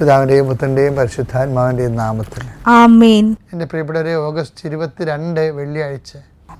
പിതാവിന്റെയും പുത്രന്റെയും പരിശുദ്ധാത്മാവിന്റെയും നാമത്തിൽ. ആമേൻ. എന്റെ പ്രിയപ്പെട്ടവരെ ഓഗസ്റ്റ് ഇരുപത്തിരണ്ട് വെള്ളിയാഴ്ച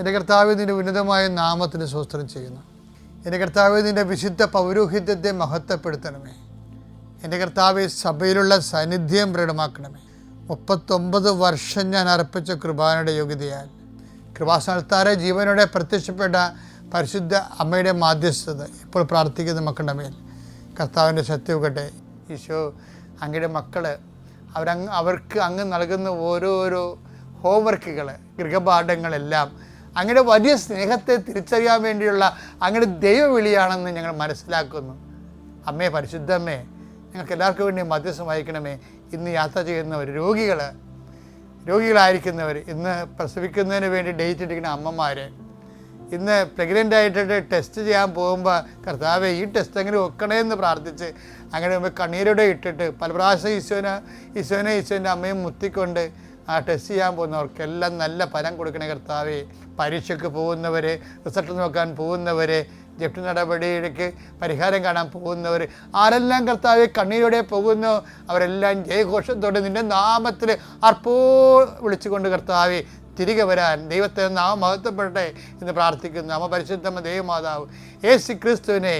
എന്റെ കർത്താവ് നിന്റെ ഉന്നതമായ നാമത്തിന് സ്വസ്ത്രം ചെയ്യുന്നു. എന്റെ കർത്താവ് നിന്റെ വിശുദ്ധ പൗരോഹിത്യത്തെ മഹത്വപ്പെടുത്തണമേ. എന്റെ കർത്താവ് സഭയിലുള്ള സാന്നിധ്യം പ്രകടമാക്കണമേ മുപ്പത്തൊമ്പത് വർഷം ഞാൻ അർപ്പിച്ച കൃപാനയുടെ യോഗ്യതയാൽ കൃപാസ്ഥാനത്താരെ ജീവനോടെ പ്രത്യക്ഷപ്പെട്ട പരിശുദ്ധ അമ്മയുടെ മാധ്യസ്ഥത ഇപ്പോൾ പ്രാർത്ഥിക്കുന്ന മക്കളുടെ മേൽ. കർത്താവിന്റെ സത്യവുകട്ടെ ഈശോ അങ്ങയുടെ മക്കൾ അവരങ്ങ് അവർക്ക് അങ്ങ് നൽകുന്ന ഓരോരോ ഹോംവർക്കുകൾ ഗൃഹപാഠങ്ങളെല്ലാം അങ്ങയുടെ വലിയ സ്നേഹത്തെ തിരിച്ചറിയാൻ വേണ്ടിയുള്ള അങ്ങയുടെ ദൈവവിളിയാണെന്ന് ഞങ്ങൾ മനസ്സിലാക്കുന്നു. അമ്മേ പരിശുദ്ധമ്മേ ഞങ്ങൾക്ക് എല്ലാവർക്കും വേണ്ടി മധ്യസ്ഥം വഹിക്കണമേ. ഇന്ന് യാത്ര ചെയ്യുന്നവർ രോഗികൾ രോഗികളായിരിക്കുന്നവർ ഇന്ന് പ്രസവിക്കുന്നതിന് വേണ്ടി ഡേറ്റ് എടുക്കുന്ന അമ്മമാർ ഇന്ന് പ്രഗ്നന്റ് ആയിട്ട് ടെസ്റ്റ് ചെയ്യാൻ പോകുമ്പോൾ കർത്താവെ ഈ ടെസ്റ്റ് അങ്ങനെ വെക്കണേ എന്ന് പ്രാർത്ഥിച്ച് അങ്ങനെ കണ്ണീരോടെ ഇട്ടിട്ട് പല പ്രാവശ്യം ഈശോനെ ഈശോനെ ഈശോന്റെ അമ്മയും മുത്തിക്കൊണ്ട് ആ ടെസ്റ്റ് ചെയ്യാൻ പോകുന്നവർക്കെല്ലാം നല്ല ഫലം കൊടുക്കണ കർത്താവെ. പരീക്ഷയ്ക്ക് പോകുന്നവർ റിസൾട്ട് നോക്കാൻ പോകുന്നവർ ജപ്തി നടപടിയിലേക്ക് പരിഹാരം കാണാൻ പോകുന്നവർ ആരെല്ലാം കർത്താവെ കണ്ണീരോടെ പോകുന്നു അവരെല്ലാം ജയഘോഷത്തോടെ നിന്റെ നാമത്തിൽ അർപ്പോ വിളിച്ചുകൊണ്ട് കർത്താവെ തിരികെ വരാൻ ദൈവത്തെ നാം മഹത്വപ്പെടട്ടെ എന്ന് പ്രാർത്ഥിക്കുന്നു. അമ്മ പരിശുദ്ധമ്മ ദൈവമാതാവ് യേശു ക്രിസ്തുവിനെ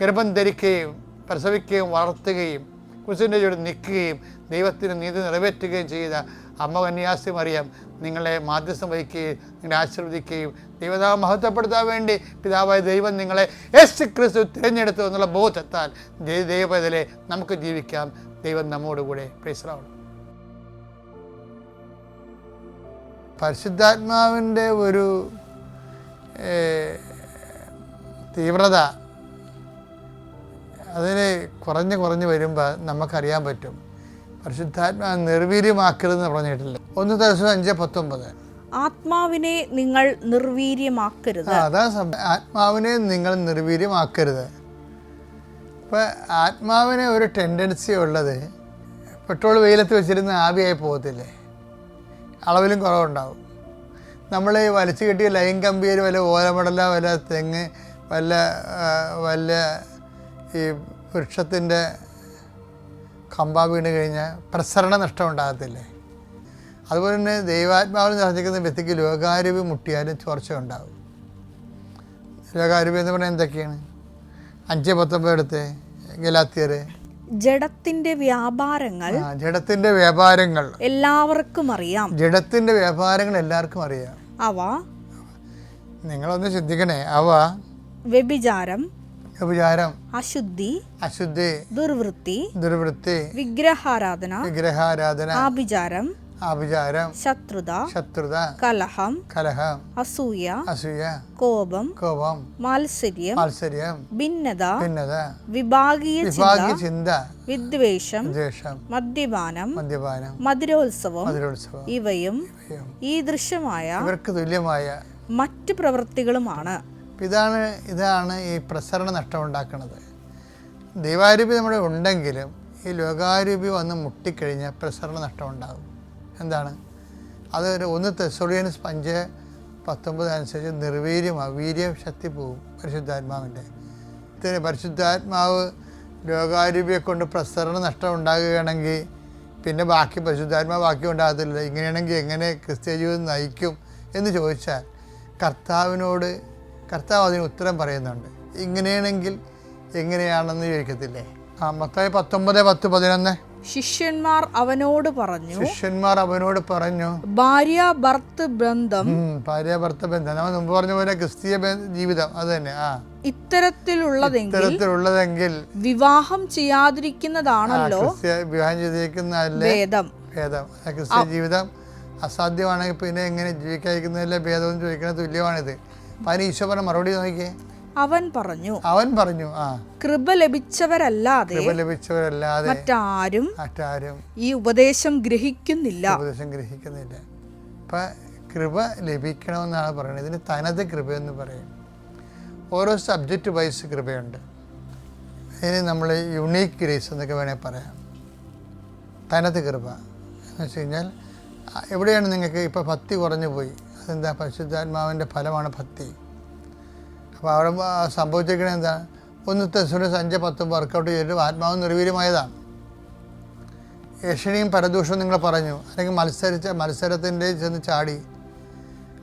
ഗർഭം ധരിക്കുകയും പ്രസവിക്കുകയും വളർത്തുകയും കുരിശിന്റെ ചുവട് നിൽക്കുകയും ദൈവത്തിന് നീതി നിറവേറ്റുകയും ചെയ്ത അമ്മ കന്യാസി മറിയാം നിങ്ങളെ മാധ്യസ്ഥം വഹിക്കുകയും നിങ്ങളെ ആശീർവദിക്കുകയും ദൈവതാവ് മഹത്വപ്പെടുത്താൻ വേണ്ടി പിതാവായ ദൈവം നിങ്ങളെ യേശു ക്രിസ്തു തിരഞ്ഞെടുത്തു എന്നുള്ള ബോധത്താൽ ദൈവത്തിലെ നമുക്ക് ജീവിക്കാം. ദൈവം നമ്മോടുകൂടെ പ്രൈസറാവണം പരിശുദ്ധാത്മാവിന്റെ ഒരു തീവ്രത അതിന് കുറഞ്ഞ് കുറഞ്ഞ് വരുമ്പോൾ നമുക്കറിയാൻ പറ്റും. പരിശുദ്ധാത്മാ നിർവീര്യമാക്കരുതെന്ന് പറഞ്ഞിട്ടില്ല. ഒന്ന് ദിവസം അഞ്ച് പത്തൊമ്പത്. ആത്മാവിനെ നിങ്ങൾ നിർവീര്യമാക്കരുത്. അതാ ആത്മാവിനെ നിങ്ങൾ നിർവീര്യമാക്കരുത്. ഇപ്പം ആത്മാവിന് ഒരു ടെൻഡൻസി ഉള്ളത് പെട്രോൾ വെയിലത്ത് വെച്ചിരുന്ന ആവിയായി പോകത്തില്ലേ? അളവിലും കുറവുണ്ടാവും. നമ്മൾ ഈ വലിച്ചു കെട്ടിയ ലൈൻ കമ്പിയിൽ വല്ല ഓലമടല വല്ല തെങ്ങ് വല്ല വല്ല ഈ വൃക്ഷത്തിന്റെ കമ്പ വീണ് കഴിഞ്ഞാൽ പ്രസരണ നഷ്ടം ഉണ്ടാകത്തില്ലേ അതുപോലെ തന്നെ ദൈവാത്മാവിൽ നിറഞ്ഞിരിക്കുന്ന വ്യക്തിക്ക് ലോകാരൂപി മുട്ടിയാലും ചോർച്ച ഉണ്ടാവും ലോകാരൂപി എന്ന് പറഞ്ഞാൽ എന്തൊക്കെയാണ്? അഞ്ച് പത്തൊമ്പത് എടുത്ത് ഗലാത്തിയർ ജഡത്തിന്റെ വ്യാപാരങ്ങൾ ജഡത്തിന്റെ വ്യാപാരങ്ങൾ. എല്ലാവർക്കും അറിയാം. ജഡത്തിന്റെ വ്യാപാരങ്ങൾ എല്ലാവർക്കും അറിയാം. അവ നിങ്ങളൊന്ന് ചിന്തിക്കണേ. അവ വ്യഭിചാരം വ്യഭിചാരം അശുദ്ധി അശുദ്ധി ദുർവൃത്തി ദുർവൃത്തി വിഗ്രഹാരാധന വിഗ്രഹാരാധന ആഭിചാരം ആഭിചാരം ശത്രുത ശത്രുത കലഹം കലഹം അസൂയ അസൂയ കോപം കോപം മാത്സര്യം മാത്സര്യം ഭിന്നത ഭിന്നത വിഭാഗീയ വിഭാഗീയ ചിന്ത വിദ്വേഷം ദ്വേഷം മദ്യപാനം മദ്യപാനം മധുരോത്സവം മധുരോത്സവം ഇവയും ഈ ദൃശ്യമായ ഇവർക്ക് തുല്യമായ മറ്റു പ്രവൃത്തികളുമാണ്. ഇതാണ് ഇതാണ് ഈ പ്രസരണ നഷ്ടം ഉണ്ടാക്കുന്നത്. ദൈവാരൂപി നമ്മുടെ ഉണ്ടെങ്കിലും ഈ ലോകാരൂപി വന്ന് മുട്ടിക്കഴിഞ്ഞാൽ പ്രസരണ നഷ്ടം ഉണ്ടാകും. എന്താണ്? അത് ഒന്ന് തെസോളിയൻസ് അഞ്ച് പത്തൊമ്പത് അനുസരിച്ച് നിർവീര്യമാകും വീര്യം ശക്തി പോവും പരിശുദ്ധാത്മാവിന്റെ. ഇതിന് പരിശുദ്ധാത്മാവ് ലോകാരൂപിയെ കൊണ്ട് പ്രസരണ നഷ്ടം ഉണ്ടാകുകയാണെങ്കിൽ പിന്നെ ബാക്കി പരിശുദ്ധാത്മാവ് ബാക്കി ഉണ്ടാകത്തില്ല. ഇങ്ങനെയാണെങ്കിൽ എങ്ങനെ ക്രിസ്ത്യ ജീവിതം നയിക്കും എന്ന് ചോദിച്ചാൽ കർത്താവിനോട് കർത്താവ് അതിന് ഉത്തരം പറയുന്നുണ്ട്. ഇങ്ങനെയാണെങ്കിൽ എങ്ങനെയാണെന്ന് ചോദിക്കത്തില്ലേ? ആ മത്തായി പത്തൊമ്പത് പത്ത് പതിനൊന്ന്. ശിഷ്യന്മാർ അവനോട് പറഞ്ഞു ശിഷ്യന്മാർ അവനോട് പറഞ്ഞു ഭാര്യ ഭർത്ത് ബന്ധം ഭാര്യ ഭർത്ത ബന്ധം. നമ്മൾ മുമ്പ് പറഞ്ഞ പോലെ ക്രിസ്തീയ ജീവിതം അത് തന്നെ ആ. ഇത്തരത്തിലുള്ളതെങ്കിൽ ഇത്തരത്തിലുള്ളതെങ്കിൽ വിവാഹം ചെയ്യാതിരിക്കുന്നതാണല്ലോ വിവാഹം ചെയ്തിരിക്കുന്നതല്ലേ? ഭേദം. ഭേദം. ക്രിസ്തീയ ജീവിതം അസാധ്യമാണെങ്കിൽ പിന്നെ എങ്ങനെ ജീവിക്കാതിരിക്കുന്നതിലെ ഭേദം ചോദിക്കുന്നത് തുല്യമാണിത്. അപ്പം അതിന് ഈശോ പറഞ്ഞ മറുപടി നോക്കിയേ? അവൻ പറഞ്ഞു അവൻ പറഞ്ഞു ആ. കൃപ ലഭിച്ചവരല്ലാതെ കൃപ ലഭിച്ചവരല്ലാതെ മറ്റാരും മറ്റാരും ഈ ഉപദേശം ഗ്രഹിക്കുന്നില്ല. ഉപദേശം ഗ്രഹിക്കുന്നില്ല. അപ്പം കൃപ ലഭിക്കണമെന്നാണ് പറയുന്നത്. ഇതിന് തനത് കൃപയെന്ന് പറയും. ഓരോ സബ്ജക്റ്റ് വൈസ് കൃപയുണ്ട്. ഇതിന് നമ്മൾ യുണീക്ക് ഗ്രേസ് എന്നൊക്കെ വേണേൽ പറയാം. തനത് കൃപ എന്ന് വെച്ച് കഴിഞ്ഞാൽ എവിടെയാണ് നിങ്ങൾക്ക് ഇപ്പോൾ ഭക്തി കുറഞ്ഞു പോയി? അതെന്താ പരിശുദ്ധാത്മാവിന്റെ ഫലമാണ് ഭക്തി. അപ്പോൾ അവിടെ സംഭവിച്ചിരിക്കുന്നത് എന്താണ്? ഒന്ന് തെസുര അഞ്ച് പത്തും വർക്കൗട്ട് ചെയ്തിട്ട് ആത്മാവ് നിർവീര്യമായതാണ്. യക്ഷിണിയും പരദൂഷവും നിങ്ങൾ പറഞ്ഞു. അല്ലെങ്കിൽ മത്സരിച്ച മത്സരത്തിന്റെ ചെന്ന് ചാടി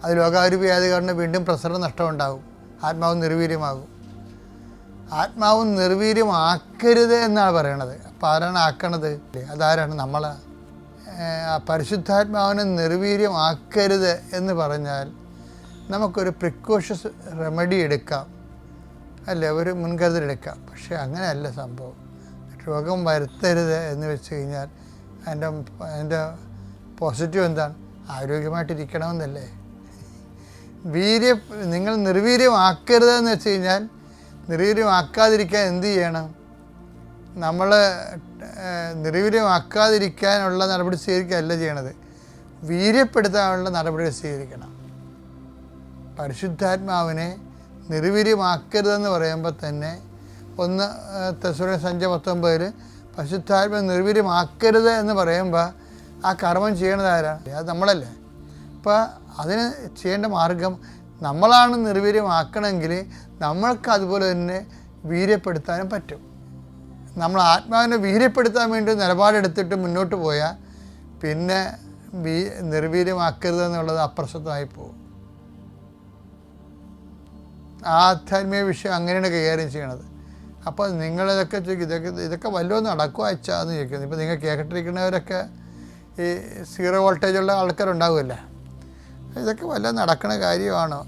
അത് ലോകാരു ആയത് കാരണം വീണ്ടും പ്രസരണ നഷ്ടമുണ്ടാകും. ആത്മാവ് നിർവീര്യമാകും. ആത്മാവ് നിർവീര്യമാക്കരുത് എന്നാണ് പറയണത്. അപ്പോൾ ആരാണ് ആക്കണത്? അതാരാണ് നമ്മളാ ഏഹ് ആ പരിശുദ്ധാത്മാവിനെ നിർവീര്യമാക്കരുത് എന്ന് പറഞ്ഞാൽ നമുക്കൊരു പ്രിക്കോഷ്യസ് റെമഡി എടുക്കാം. അല്ലേ? ഒരു മുൻകരുതൽ എടുക്കാം. പക്ഷേ അങ്ങനെയല്ല സംഭവം. രോഗം വരുത്തരുത് എന്ന് വെച്ച് കഴിഞ്ഞാൽ അതിന്റെ അതിന്റെ പോസിറ്റീവ് എന്താണ്? ആരോഗ്യമായിട്ടിരിക്കണമെന്നല്ലേ? വീര്യം നിങ്ങൾ നിർവീര്യമാക്കരുത് എന്ന് വെച്ച് കഴിഞ്ഞാൽ നിർവീര്യമാക്കാതിരിക്കാൻ എന്ത് ചെയ്യണം? നമ്മൾ നിർവീര്യമാക്കാതിരിക്കാനുള്ള നടപടി സ്വീകരിക്കുകയല്ല ചെയ്യണത്. വീര്യപ്പെടുത്താനുള്ള നടപടി സ്വീകരിക്കണം. പരിശുദ്ധാത്മാവിനെ നിർവീര്യമാക്കരുതെന്ന് പറയുമ്പോൾ തന്നെ ഒന്ന് തെസുര സഞ്ചയ പത്തൊമ്പതിൽ പരിശുദ്ധാത്മ നിർവീര്യമാക്കരുത് എന്ന് പറയുമ്പോൾ ആ കർമ്മം ചെയ്യണത് ആരാണ് അത് നമ്മളല്ലേ. അപ്പോൾ അതിന് ചെയ്യേണ്ട മാർഗം നമ്മളാണ് നിർവീര്യമാക്കണമെങ്കിൽ നമ്മൾക്ക് അതുപോലെ തന്നെ വീര്യപ്പെടുത്താനും പറ്റും. നമ്മൾ ആത്മാവിനെ വീര്യപ്പെടുത്താൻ വേണ്ടി നിലപാടെടുത്തിട്ട് മുന്നോട്ട് പോയാൽ പിന്നെ വീ നിർവീര്യമാക്കരുത് എന്നുള്ളത് അപ്രസക്തമായി പോകും. ആധ്യാത്മിക വിഷയം അങ്ങനെയാണ് കൈകാര്യം ചെയ്യണത്. അപ്പോൾ നിങ്ങളിതൊക്കെ ചോദിക്കും ഇതൊക്കെ ഇതൊക്കെ വല്ലതും നടക്കുമോ അയച്ചാന്ന് ചോദിക്കുന്നത് ഇപ്പോൾ നിങ്ങൾ കേട്ടിരിക്കുന്നവരൊക്കെ ഈ സീറോ വോൾട്ടേജുള്ള ആൾക്കാരുണ്ടാവുമല്ലേ? ഇതൊക്കെ വല്ലതും നടക്കുന്ന കാര്യമാണോ?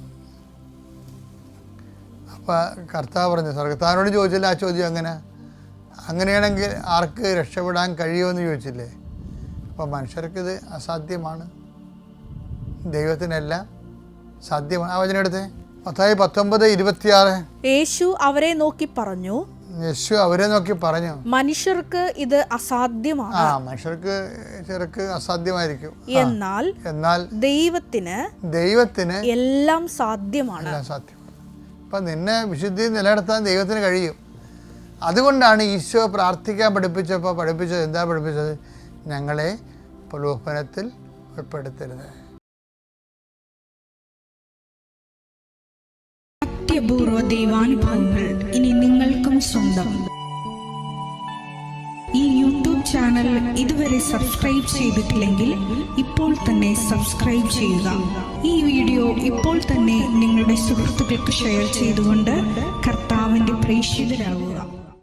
അപ്പോൾ കർത്താവ് പറഞ്ഞു സ്വർഗത്താവിനോട് ചോദിച്ചില്ല ആ ചോദ്യം അങ്ങനെ? അങ്ങനെയാണെങ്കിൽ ആർക്ക് രക്ഷപ്പെടാൻ കഴിയുമെന്ന് ചോദിച്ചില്ലേ? അപ്പോൾ മനുഷ്യർക്കിത് അസാധ്യമാണ്. ദൈവത്തിനെല്ലാം സാധ്യമാണ്. ആ വചനം എടുത്തേ. മത്തായി പത്തൊമ്പത് ഇരുപത്തിയാറ്. യേശു അവരെ നോക്കി പറഞ്ഞു. യേശു അവരെ നോക്കി പറഞ്ഞു. മനുഷ്യർക്ക് ഇത് അസാധ്യമാണ്. ആ മനുഷ്യർക്ക് ചെറുക്ക് അസാധ്യമായിരിക്കും. എന്നാൽ എന്നാൽ ദൈവത്തിന് ദൈവത്തിന് എല്ലാം സാധ്യമാണ്. എല്ലാം സാധ്യമാണ്. അപ്പം നിന്നെ വിശുദ്ധി നിലനിർത്താൻ ദൈവത്തിന് കഴിയും. അതുകൊണ്ടാണ് ഈശോ പ്രാർത്ഥിക്കാൻ പഠിപ്പിച്ചപ്പോൾ പഠിപ്പിച്ചത് എന്താ പഠിപ്പിച്ചത്? ഞങ്ങളെ പ്രലോഭനത്തിൽ ഉൾപ്പെടുത്തരുത്. അത്യപൂർവ ദൈവാനുഭവങ്ങൾ ഇനി നിങ്ങൾക്കും സ്വന്തം. ഈ യൂട്യൂബ് ചാനൽ ഇതുവരെ സബ്സ്ക്രൈബ് ചെയ്തിട്ടില്ലെങ്കിൽ ഇപ്പോൾ തന്നെ സബ്സ്ക്രൈബ് ചെയ്യുക. ഈ വീഡിയോ ഇപ്പോൾ തന്നെ നിങ്ങളുടെ സുഹൃത്തുക്കൾക്ക് ഷെയർ ചെയ്തുകൊണ്ട് കർത്താവിന്റെ പ്രേക്ഷിതരാകുക